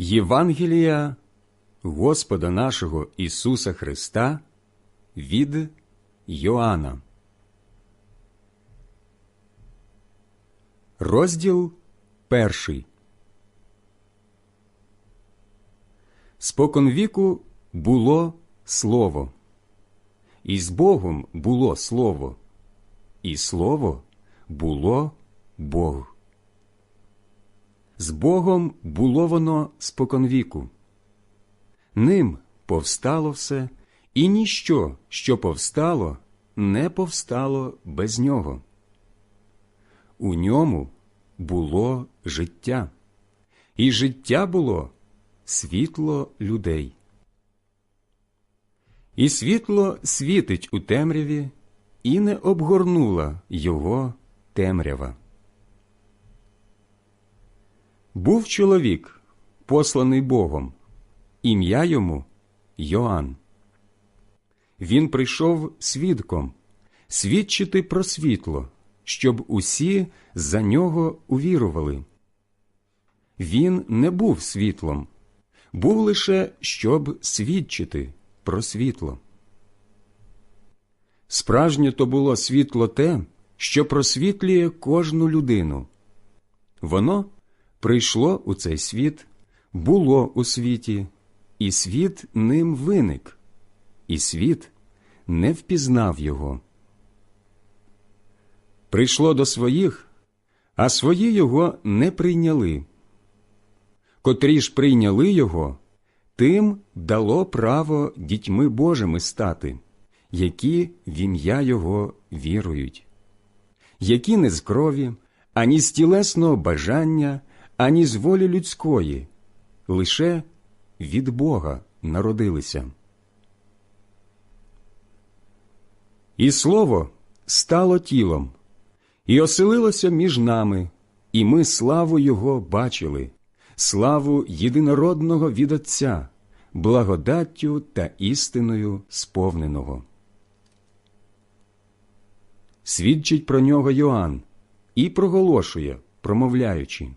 Євангелія Господа нашого Ісуса Христа від Йоанна. Розділ перший. Споконвіку було слово, і з Богом було слово, і слово було Бог. З Богом було воно споконвіку. Ним повстало все, і ніщо, що повстало, не повстало без нього. У ньому було життя, і життя було світло людей. І світло світить у темряві, і не обгорнула його темрява. Був чоловік, посланий Богом, ім'я йому Йоанн. Він прийшов свідком свідчити про світло, щоб усі за нього увірували. Він не був світлом, був лише щоб свідчити про світло. Справжнє то було світло те, що просвітлює кожну людину. Воно прийшло у цей світ, було у світі, і світ ним виник, і світ не впізнав його. Прийшло до своїх, а свої його не прийняли. Котрі ж прийняли його, тим дало право дітьми Божими стати, які в ім'я Його вірують, які не з крові, ані з тілесного бажання, ані з волі людської, лише від Бога народилися. І слово стало тілом, і оселилося між нами, і ми славу Його бачили, славу єдинородного від Отця, благодаттю та істиною сповненого. Свідчить про нього Йоанн і проголошує, промовляючи.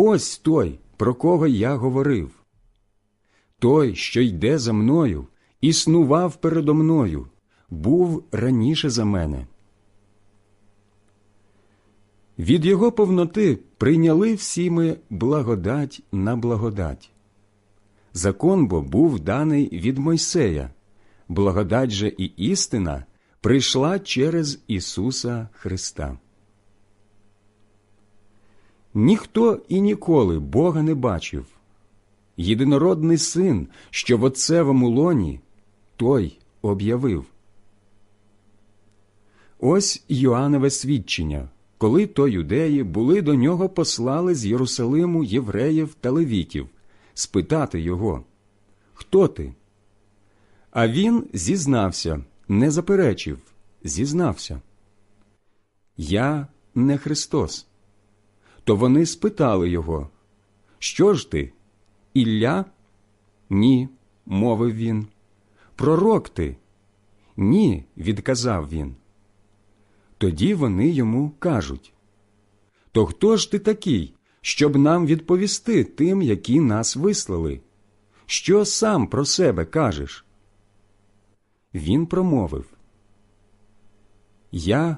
Ось той, про кого я говорив. Той, що йде за мною, існував передо мною, був раніше за мене. Від його повноти прийняли всі ми благодать на благодать. Закон бо був даний від Мойсея, благодать же і істина прийшла через Ісуса Христа. Ніхто і ніколи Бога не бачив. Єдинородний син, що в отцевому лоні, той об'явив. Ось Йоаннове свідчення, коли то юдеї були до нього послали з Єрусалиму євреїв та левітів спитати його Хто ти? А він зізнався, не заперечив, зізнався. Я не Христос. То вони спитали його, Що ж ти? Ілля? Ні, мовив він. Пророк ти? Ні, відказав він. Тоді вони йому кажуть То хто ж ти такий, щоб нам відповісти тим, які нас вислали? Що сам про себе кажеш? Він промовив Я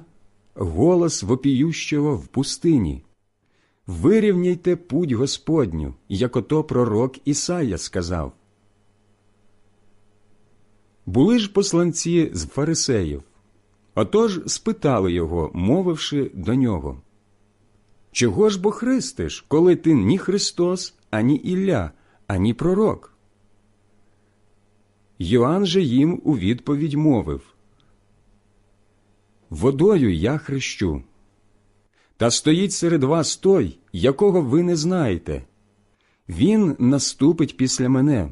голос вопіющого в пустині. Вирівняйте путь Господню, як ото пророк Ісая сказав. Були ж посланці з фарисеїв. Отож спитали його, мовивши до нього. Чого ж бо христиш, коли ти ні Христос, ані Ілля, ані пророк? Йоанн же їм у відповідь мовив Водою я хрещу. Та стоїть серед вас той, якого ви не знаєте. Він наступить після мене,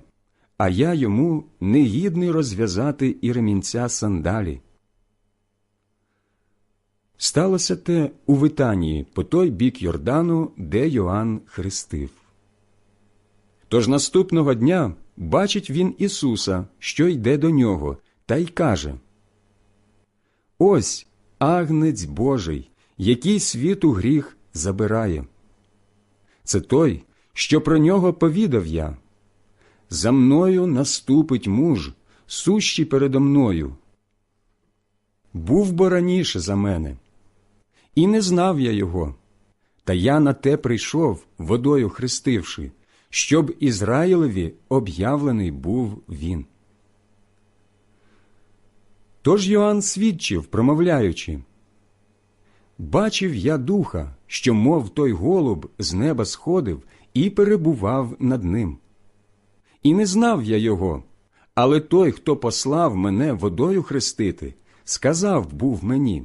а я йому не гідний розв'язати і ремінця сандалі. Сталося те у Витанії по той бік Йордану, де Йоанн хрестив. Тож наступного дня бачить він Ісуса, що йде до нього, та й каже Ось агнець Божий, який світу гріх забирає. Це той, що про нього повідав я. За мною наступить муж, сущий передо мною. Був бо раніше за мене, і не знав я його, та я на те прийшов, водою хрестивши, щоб Ізраїлеві об'явлений був він. Тож Йоанн свідчив, промовляючи, Бачив я духа, що, мов той голуб, з неба сходив і перебував над ним. І не знав я його, але той, хто послав мене водою хрестити, сказав був мені.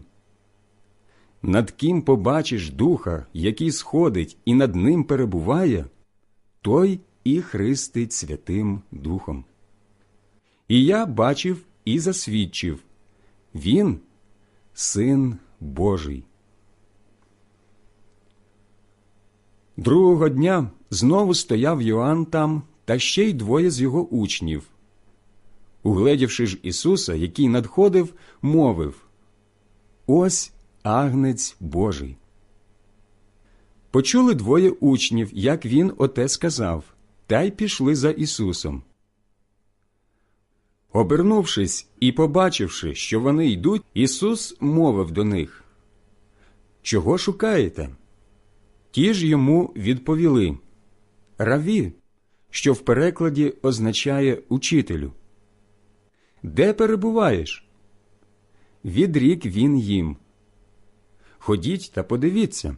Над ким побачиш духа, який сходить і над ним перебуває, той і хрестить Святим Духом. І я бачив і засвідчив він син Божий. Другого дня знову стояв Йоанн там та ще й двоє з його учнів. Угледівши ж Ісуса, який надходив, мовив Ось агнець Божий. Почули двоє учнів, як він оте сказав, та й пішли за Ісусом. Обернувшись і побачивши, що вони йдуть, Ісус мовив до них Чого шукаєте? Ті ж йому відповіли Раві, що в перекладі означає учителю. Де перебуваєш? Відрік він їм. Ходіть та подивіться.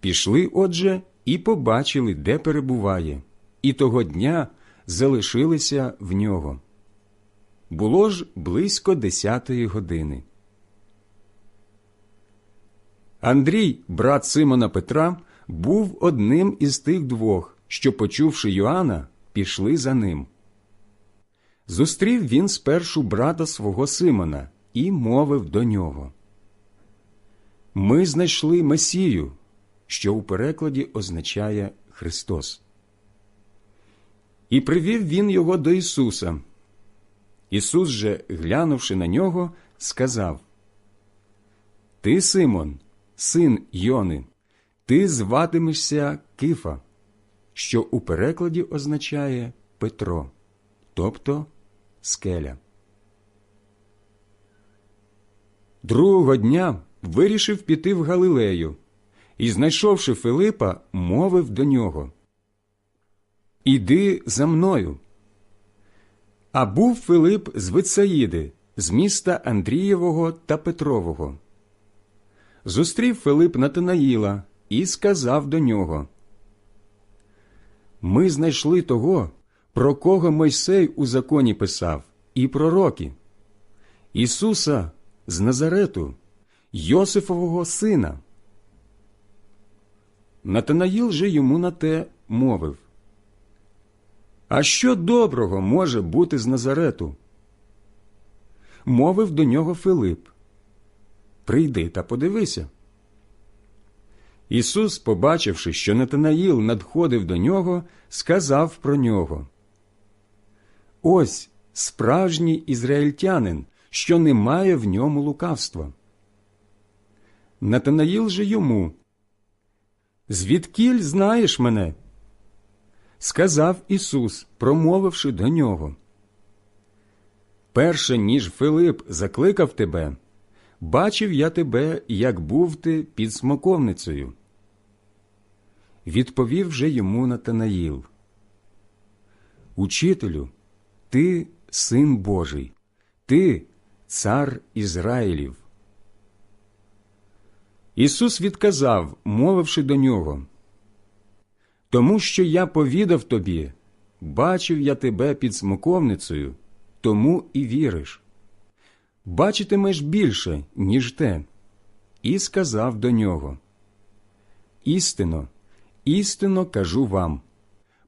Пішли, отже, і побачили, де перебуває, і того дня залишилися в нього. Було ж близько десятої години. Андрій, брат Симона Петра, був одним із тих двох, що, почувши Йоанна, пішли за ним. Зустрів він спершу брата свого Симона і мовив до нього. Ми знайшли Месію, що у перекладі означає Христос. І привів він його до Ісуса. Ісус же, глянувши на нього, сказав Ти, Симон, син Йони, ти зватимешся Кифа, що у перекладі означає Петро, тобто скеля. Другого дня вирішив піти в Галилею і, знайшовши Филипа, мовив до нього Іди за мною. А був Филип з Вицаїди, з міста Андрієвого та Петрового. Зустрів Филип Натанаїла і сказав до нього Ми знайшли того, про кого Мойсей у законі писав, і пророки Ісуса з Назарету, Йосифового сина. Натанаїл же йому на те мовив А що доброго може бути з Назарету? Мовив до нього Филип Прийди та подивися. Ісус, побачивши, що Натанаїл надходив до нього, сказав про нього Ось справжній ізраїльтянин, що немає в ньому лукавства. Натанаїл же йому Звідкіль знаєш мене? Сказав Ісус, промовивши до нього. Перше ніж Филип закликав тебе, бачив я тебе, як був ти під смоковницею. Відповів же йому Натанаїл. Учителю, ти син Божий, ти цар Ізраїлів. Ісус відказав, мовивши до нього, Тому що я повідав тобі, бачив я тебе під смоковницею, тому і віриш. Бачитимеш більше, ніж те, і сказав до нього Істинно, істинно кажу вам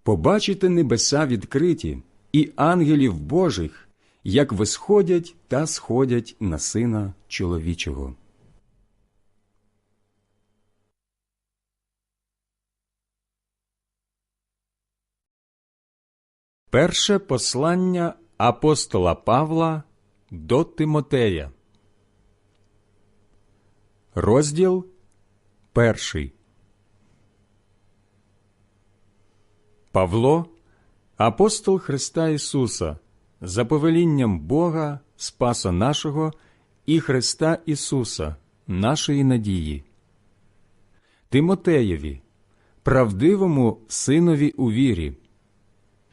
побачите небеса відкриті і ангелів Божих, як висходять та сходять на сина чоловічого. Перше послання апостола Павла до Тимотея. Розділ перший. Павло, апостол Христа Ісуса, за повелінням Бога, Спаса нашого і Христа Ісуса, нашої надії. Тимотеєві, правдивому синові у вірі,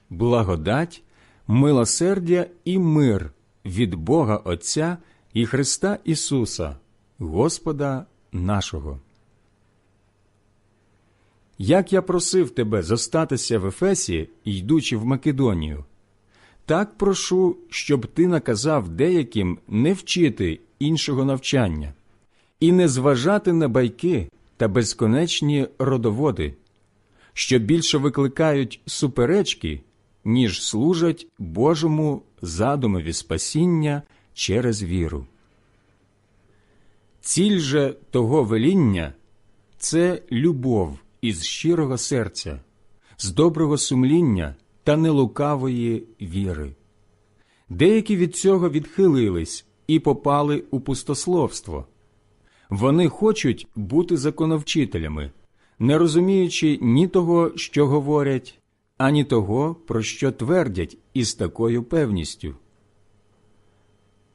благодать, милосердя і мир від Бога Отця і Христа Ісуса, Господа нашого. Як я просив тебе зостатися в Ефесі, йдучи в Македонію, так прошу, щоб ти наказав деяким не вчити іншого навчання і не зважати на байки та безконечні родоводи, що більше викликають суперечки, ніж служать Божому задумові спасіння через віру. Ціль же того веління це любов із щирого серця, з доброго сумління та нелукавої віри. Деякі від цього відхилились і попали у пустословство. Вони хочуть бути законовчителями, не розуміючи ні того, що говорять, ані того, про що твердять із такою певністю.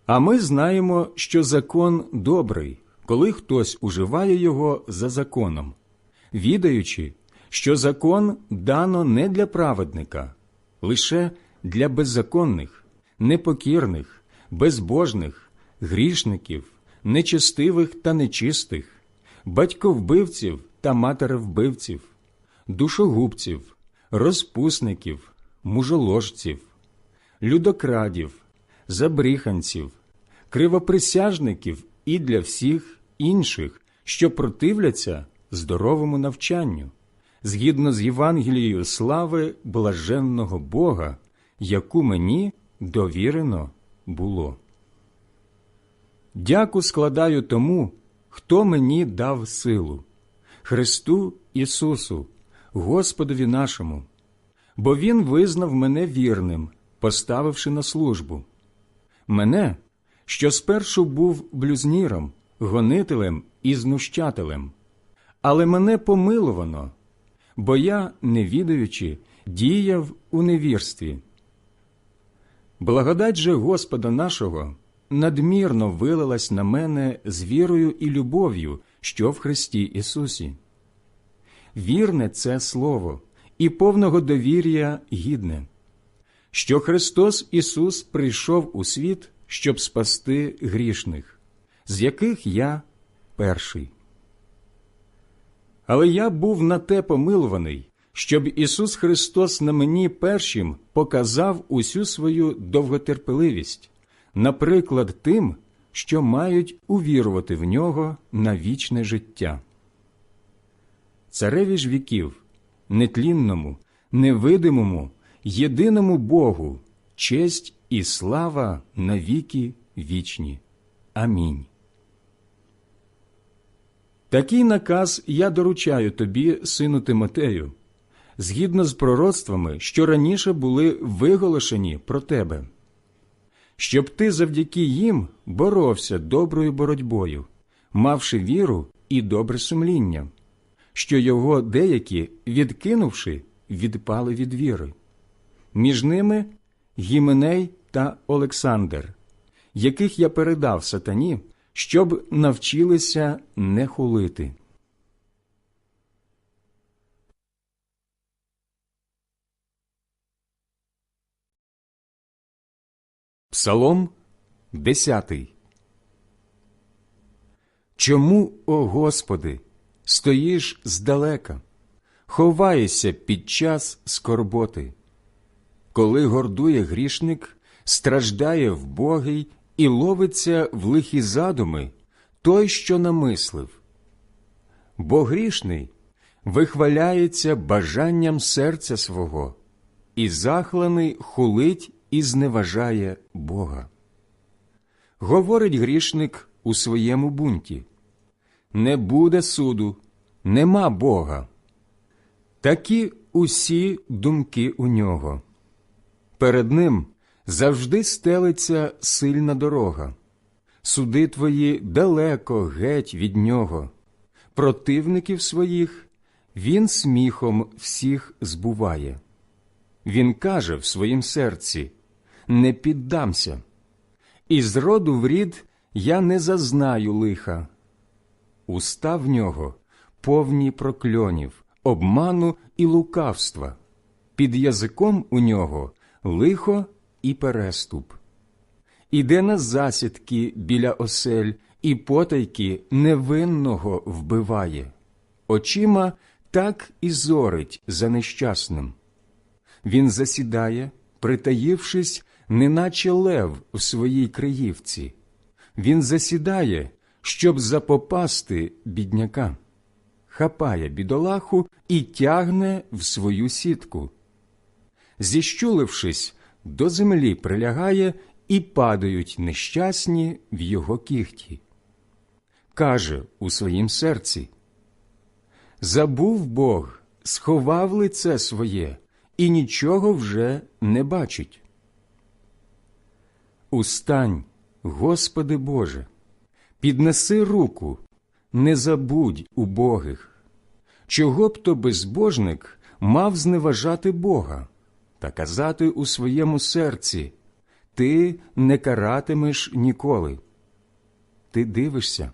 А ми знаємо, що закон добрий, коли хтось уживає його за законом, відаючи, що закон дано не для праведника, лише для беззаконних, непокірних, безбожних, грішників, нечестивих та нечистих, батьковбивців та матеревбивців, душогубців, розпусників, мужоложців, людокрадів, забріханців, кривоприсяжників і для всіх інших, що противляться здоровому навчанню, згідно з Євангелією слави блаженного Бога, яку мені довірено було. Дяку складаю тому, хто мені дав силу, Христу Ісусу, Господові нашому, бо Він визнав мене вірним, поставивши на службу. Мене, що спершу був блюзніром, гонителем і знущателем, але мене помиловано, бо я, не відаючи, діяв у невірстві. Благодать же Господа нашого надмірно вилилась на мене з вірою і любов'ю, що в Христі Ісусі. Вірне це слово і повного довір'я гідне, що Христос Ісус прийшов у світ, щоб спасти грішних, з яких я перший. Але я був на те помилуваний, щоб Ісус Христос на мені першим показав усю свою довготерпеливість, наприклад, тим, що мають увірувати в нього на вічне життя. Цареві ж віків, нетлінному, невидимому, єдиному Богу, честь і слава навіки вічні. Амінь. Такий наказ я доручаю тобі, сину Тимотею, згідно з пророцтвами, що раніше були виголошені про тебе, щоб ти завдяки їм боровся доброю боротьбою, мавши віру і добре сумління, що його деякі, відкинувши, відпали від віри. Між ними Гіменей та Олександр, яких я передав сатані, щоб навчилися не хулити. Псалом 10 Чому, о Господи, стоїш здалека, ховаєшся під час скорботи? Коли гордує грішник, страждає вбогий і ловиться в лихі задуми той, що намислив. Бо грішний вихваляється бажанням серця свого, і захланий хулить і зневажає Бога. Говорить грішник у своєму бунті не буде суду, нема Бога. Такі усі думки у нього. Перед ним завжди стелиться сильна дорога. Суди твої далеко геть від нього. Противників своїх він сміхом всіх збуває. він каже в своїм серці не піддамся, і з роду в рід я не зазнаю лиха. Уста в нього повні прокльонів, обману і лукавства, під язиком у нього лихо і переступ. Іде на засідки біля осель і потайки невинного вбиває, очима так і зорить за нещасним. Він засідає, притаївшись, неначе лев в своїй криївці. Він засідає, щоб запопасти бідняка, хапає бідолаху і тягне в свою сітку. Зіщулившись, до землі прилягає і падають нещасні в його кіхті. Каже у своїм серці Забув Бог, сховав лице своє і нічого вже не бачить. Устань, Господи Боже, піднеси руку, не забудь убогих. Чого б то безбожник мав зневажати Бога та казати у своєму серці Ти не каратимеш ніколи. Ти дивишся,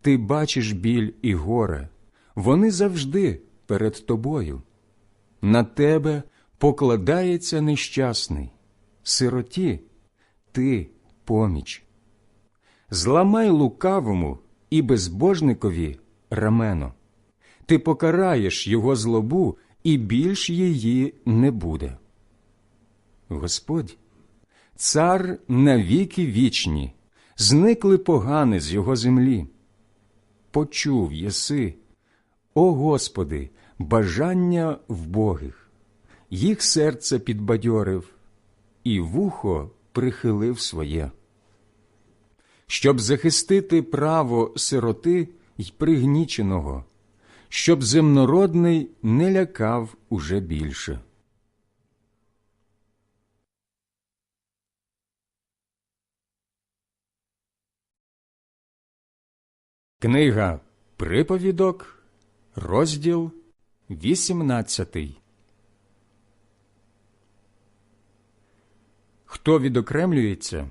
ти бачиш біль і горе, вони завжди перед тобою. На тебе покладається нещасний, сироті ти поміч. Зламай лукавому і безбожникові рамено. Ти покараєш його злобу, і більш її не буде. Господь, цар навіки вічні, зникли погани з його землі. Почув єси, о Господи, бажання вбогих, їх серце підбадьорив, і вухо прихилив своє. Щоб захистити право сироти й пригніченого, щоб земнородний не лякав уже більше. Книга Приповідок, розділ вісімнадцятий. Хто відокремлюється,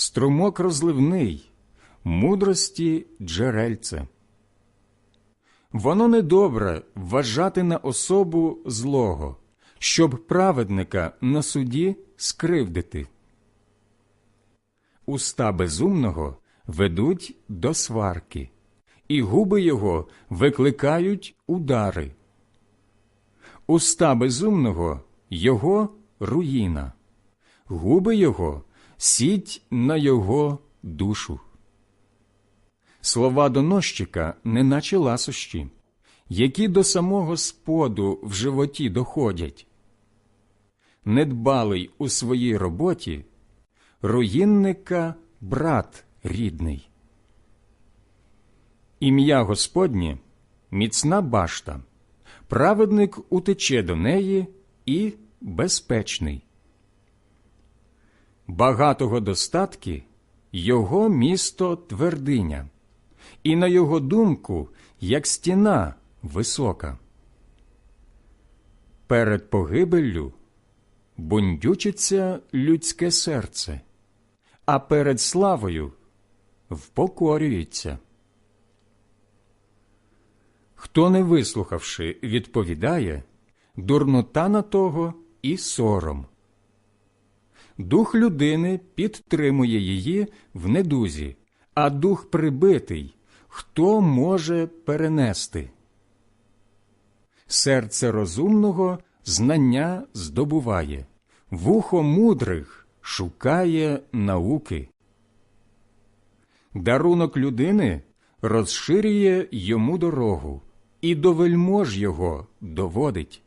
струмок розливний, мудрості джерельце. Воно недобре вважати на особу злого, щоб праведника на суді скривдити. Уста безумного ведуть до сварки, і губи його викликають удари. Уста безумного його руїна, губи його сіть на його душу. Слова доносчика, неначе ласощі, які до самого споду в животі доходять. Недбалий у своїй роботі, руїнника брат рідний. Ім'я Господнє міцна башта, праведник утече до неї і безпечний. Багатого достатки його місто твердиня, і на його думку, як стіна висока. Перед погибеллю бундючиться людське серце, а перед славою впокорюється. Хто, не вислухавши, відповідає, дурнота на того і сором. Дух людини підтримує її в недузі, а дух прибитий хто може перенести? Серце розумного знання здобуває, вухо мудрих шукає науки. Дарунок людини розширює йому дорогу і до вельмож його доводить.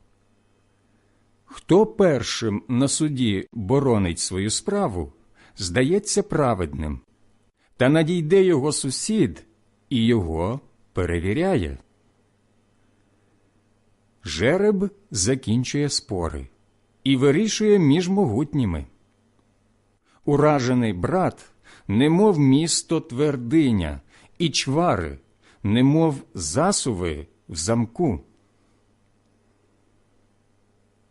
Хто першим на суді боронить свою справу, здається праведним, та надійде його сусід і його перевіряє. Жереб закінчує спори і вирішує між могутніми. Уражений брат, немов місто твердиня, і чвари, немов засуви в замку.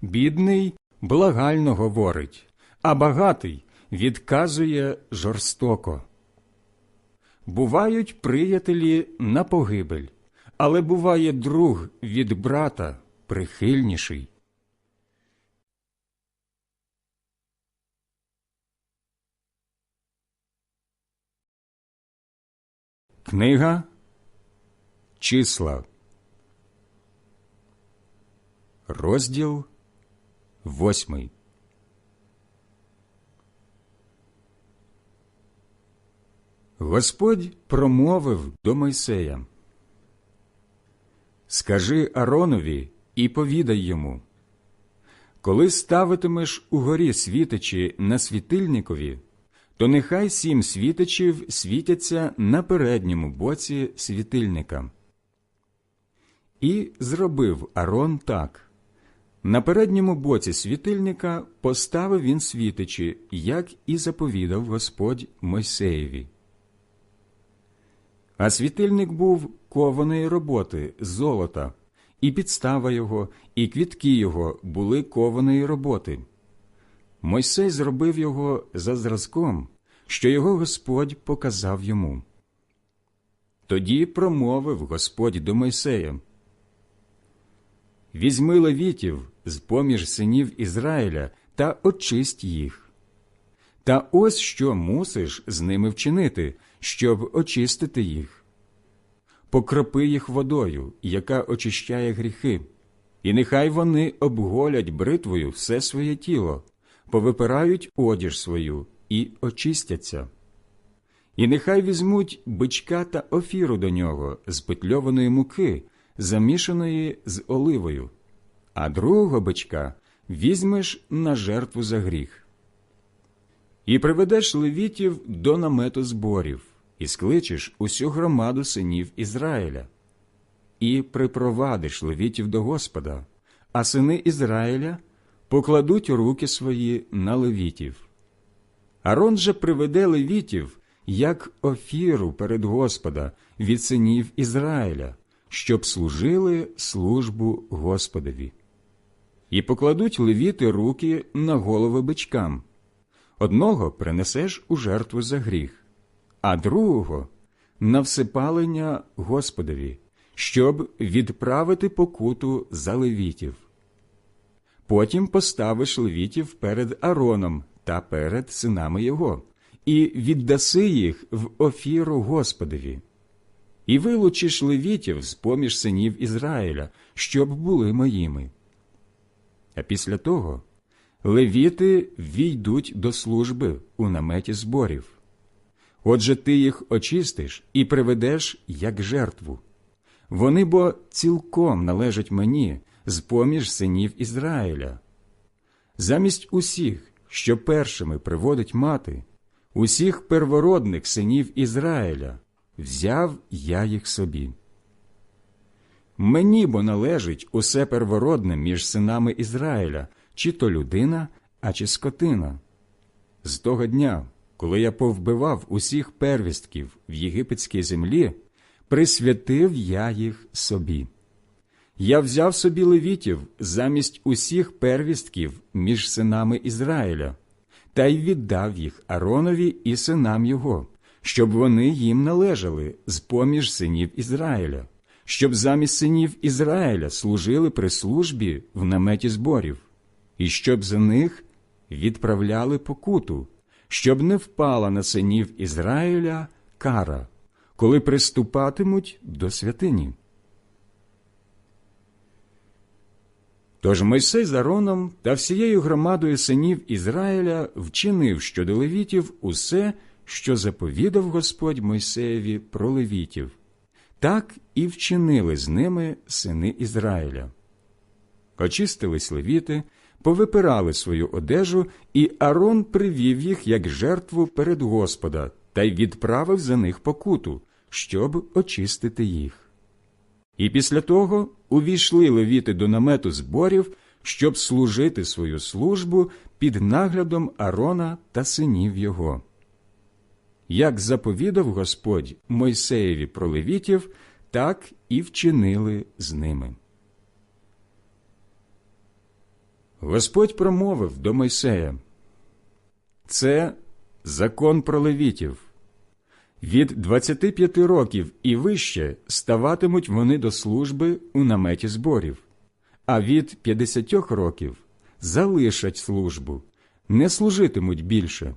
Бідний благально говорить, а багатий відказує жорстоко. Бувають приятелі на погибель, але буває друг від брата прихильніший. Книга Числа Розділ восьмий Господь промовив до Мойсея Скажи Аронові і повідай йому Коли ставитимеш у горі світичі на світильникові, то нехай сім світичів світяться на передньому боці світильника. І зробив Арон так. На передньому боці світильника поставив він світичі, як і заповідав Господь Мойсеєві. А світильник був кованої роботи золота, і підстава його, і квітки його були кованої роботи. Мойсей зробив його за зразком, що його Господь показав йому. Тоді промовив Господь до Мойсея Візьми левітів з поміж синів Ізраїля та очисть їх. Та ось що мусиш з ними вчинити, щоб очистити їх. Покропи їх водою, яка очищає гріхи, і нехай вони обголять бритвою все своє тіло, повипирають одіж свою і очистяться. І нехай візьмуть бичка та офіру до нього з петльованої муки, замішаної з оливою, а другого бичка візьмеш на жертву за гріх. І приведеш левітів до намету зборів, і скличеш усю громаду синів Ізраїля, і припровадиш левітів до Господа, а сини Ізраїля покладуть руки свої на левітів. Арон же приведе левітів, як офіру перед Господа від синів Ізраїля, щоб служили службу Господові. І покладуть левіти руки на голови бичкам. Одного принесеш у жертву за гріх, а другого на всипалення Господові, щоб відправити покуту за левітів. Потім поставиш левітів перед Ароном та перед синами його, і віддаси їх в офіру Господові. І вилучиш левітів з поміж синів Ізраїля, щоб були моїми. А після того левіти війдуть до служби у наметі зборів. Отже, ти їх очистиш і приведеш як жертву. Вони бо цілком належать мені з поміж синів Ізраїля. Замість усіх, що першими приводить мати, усіх первородних синів Ізраїля, взяв я їх собі. Мені бо належить усе первородне між синами Ізраїля, чи то людина, а чи скотина. З того дня, коли я повбивав усіх первістків в єгипетській землі, присвятив я їх собі. Я взяв собі левітів замість усіх первістків між синами Ізраїля, та й віддав їх Аронові і синам його, щоб вони їм належали з поміж синів Ізраїля, щоб замість синів Ізраїля служили при службі в наметі зборів. і щоб за них відправляли покуту, щоб не впала на синів Ізраїля кара, коли приступатимуть до святині. Тож Мойсей з Ароном та всією громадою синів Ізраїля вчинив щодо левітів усе, що заповідав Господь Мойсеєві про левітів. Так і вчинили з ними сини Ізраїля. Очистились левіти, повипирали свою одежу, і Арон привів їх як жертву перед Господа та й відправив за них покуту, щоб очистити їх. І після того увійшли левіти до намету зборів, щоб служити свою службу під наглядом Арона та синів його. Як заповідав Господь Мойсеєві про левітів, так і вчинили з ними. Господь промовив до Мойсея Це закон про левітів. Від 25 років і вище ставатимуть вони до служби у наметі зборів, а від 50 років залишать службу, не служитимуть більше.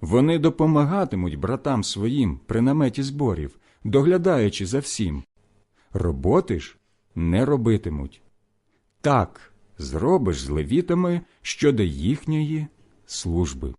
Вони допомагатимуть братам своїм при наметі зборів, доглядаючи за всім. Роботи ж не робитимуть. Так зробиш з левітами щодо їхньої служби.